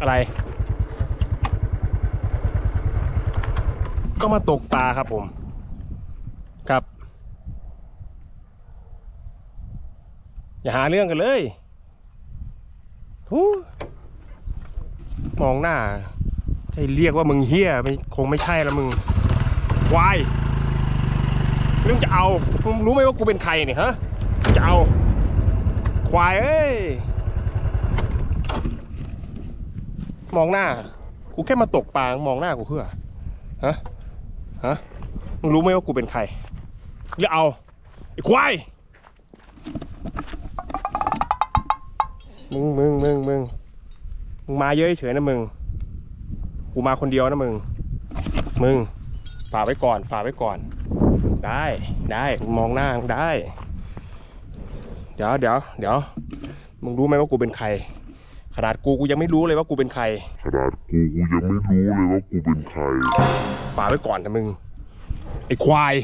อะไร ก็มาตกปลาครับผมครับ อย่าหาเรื่องกันเลยทูมองหน้าใช่เรียกว่ามึงเฮี้ยไม่คงไม่ใช่ล้วมึงควายเรื่องจะเอามึงรู้ไหมว่ากูเป็นใครเนี่ยฮะจะเอาควายเอ้ย มองหน้า กูแค่มาตกปลามองหน้ากูเพื่อฮะฮะมึงรู้ไหมว่ากูเป็นใครจะเอาไอ้ควายมึงมึงมึงมึงมึงมาเยอะเฉยนะมึงกูมาคนเดียวนะมึง มึงฝ่าไว้ก่อนฝ่าไว้ก่อน ได้ได้มองหน้าได้ เดี๋ยวเดี๋ยวเดี๋ยวมึงรู้ไหมว่ากูเป็นใคร ขนาดกูกูยังไม่รู้เลยว่ากูเป็นใคร ขนาดกูกูยังไม่รู้เลยว่ากูเป็นใคร ฝากไว้ก่อนนะมึง ไอ้ควาย